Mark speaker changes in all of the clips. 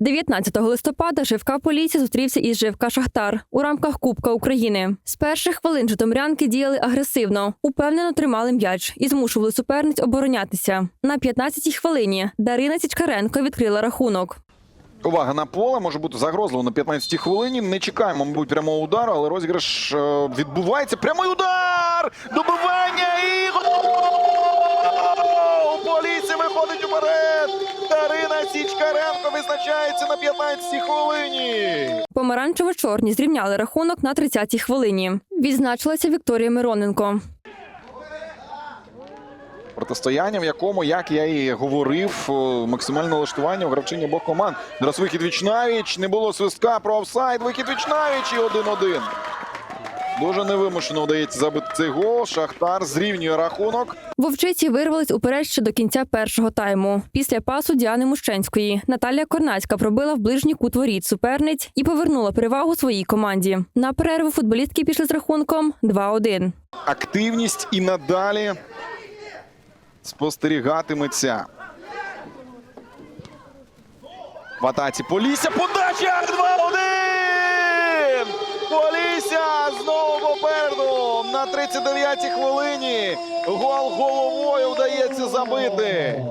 Speaker 1: 19 листопада ЖФК Полісся зустрівся із ЖФК Шахтар у рамках Кубка України. З перших хвилин житомирянки діяли агресивно, упевнено тримали м'яч і змушували суперниць оборонятися. На 15-й хвилині Дарина Січкаренко відкрила рахунок.
Speaker 2: Увага на поле може бути загрозливо на 15-й хвилині. Не чекаємо, мабуть, прямого удару, але розіграш е, відбувається. Прямий удар! Добивання Січкаренко визначається на 15-й хвилині.
Speaker 1: Помаранчево-чорні зрівняли рахунок на 30-й хвилині. Відзначилася Вікторія Мироненко.
Speaker 2: Протистояння, в якому, як я і говорив, максимальне налаштування у гравчині обох команд. Зараз вихід Вічнавіч, не було свистка про офсайд. Вихід Вічнавіч і 1-1. Дуже невимушено вдається забити цей гол. Шахтар зрівнює рахунок.
Speaker 1: Вовчиці вирвались уперед ще до кінця першого тайму. Після пасу Діани Мущенської Наталія Корнацька пробила в ближній кут воріт суперниць і повернула перевагу своїй команді. На перерву футболістки пішли з рахунком 2-1.
Speaker 2: Активність і надалі спостерігатиметься. В атаці Полісся. Подача 2-1! Полісся знову попереду. На 39-й хвилині. Гол головою вдається забити.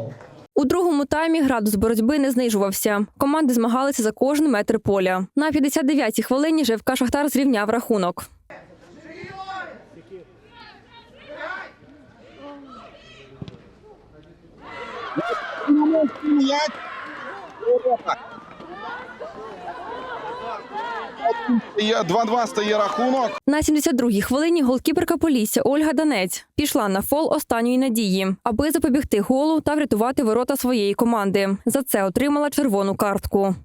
Speaker 1: У другому таймі градус боротьби не знижувався. Команди змагалися за кожен метр поля. На 59-й хвилині ЖФК Шахтар зрівняв рахунок.
Speaker 2: Є- 2-2 стає рахунок.
Speaker 1: На 72-й хвилині голкіперка Полісся Ольга Данець пішла на фол останньої надії, аби запобігти голу та врятувати ворота своєї команди. За це отримала червону картку.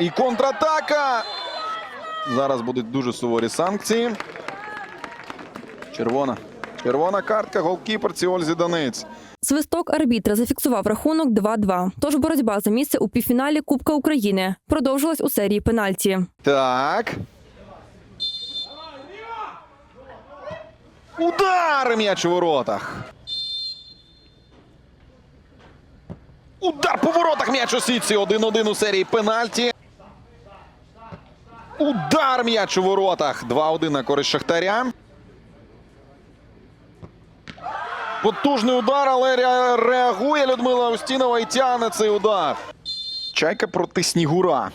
Speaker 2: І контратака. Зараз будуть дуже суворі санкції. Червона. Червона картка голкіперці Ользі Даниць.
Speaker 1: Свисток арбітра зафіксував рахунок 2-2. Тож боротьба за місце у півфіналі Кубка України продовжилась у серії пенальті.
Speaker 2: Так. Удар м'яч у воротах. Удар по воротах м'яч у сітці. 1-1 у серії пенальті. Удар м'яч у воротах. 2-1 на користь Шахтаря. Потужний удар, але реагує Людмила Устінова і тягне цей удар. Чайка проти Снігура.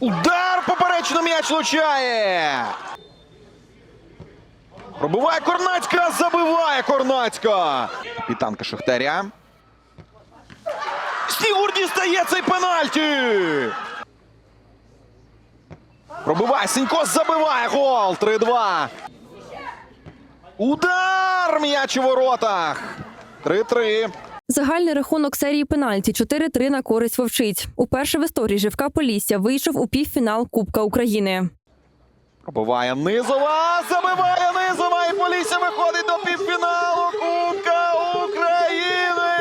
Speaker 2: Удар поперечно м'яч влучає. Пробиває Корнацька, забиває Корнацька. Капітанка Шахтаря. Снігур дістає цей пенальті. Пробиває Сінько, забиває гол. 3-2. Удар м'яч у воротах. 3-3.
Speaker 1: Загальний рахунок серії пенальті 4-3 на користь вовчиць. Уперше в історії ЖФК Полісся вийшов у півфінал Кубка України.
Speaker 2: Пробиває Низова, забиває Низова і Полісся виходить до півфіналу Кубка України!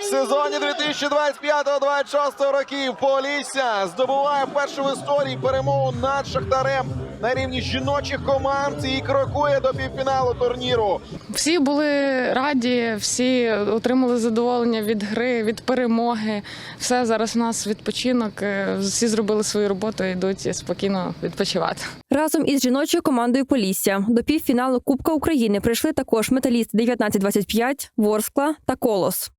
Speaker 2: В сезоні 2025-26 років Полісся здобуває першу в історії перемогу над Шахтарем на рівні жіночих команд і крокує до півфіналу турніру.
Speaker 3: Всі були раді, всі отримали задоволення від гри, від перемоги. Все зараз у нас відпочинок. е, Всі зробили свою роботу і йдуть спокійно відпочивати.
Speaker 1: Разом із жіночою командою Полісся до півфіналу Кубка України прийшли також металіст 1925, Ворскла та Колос.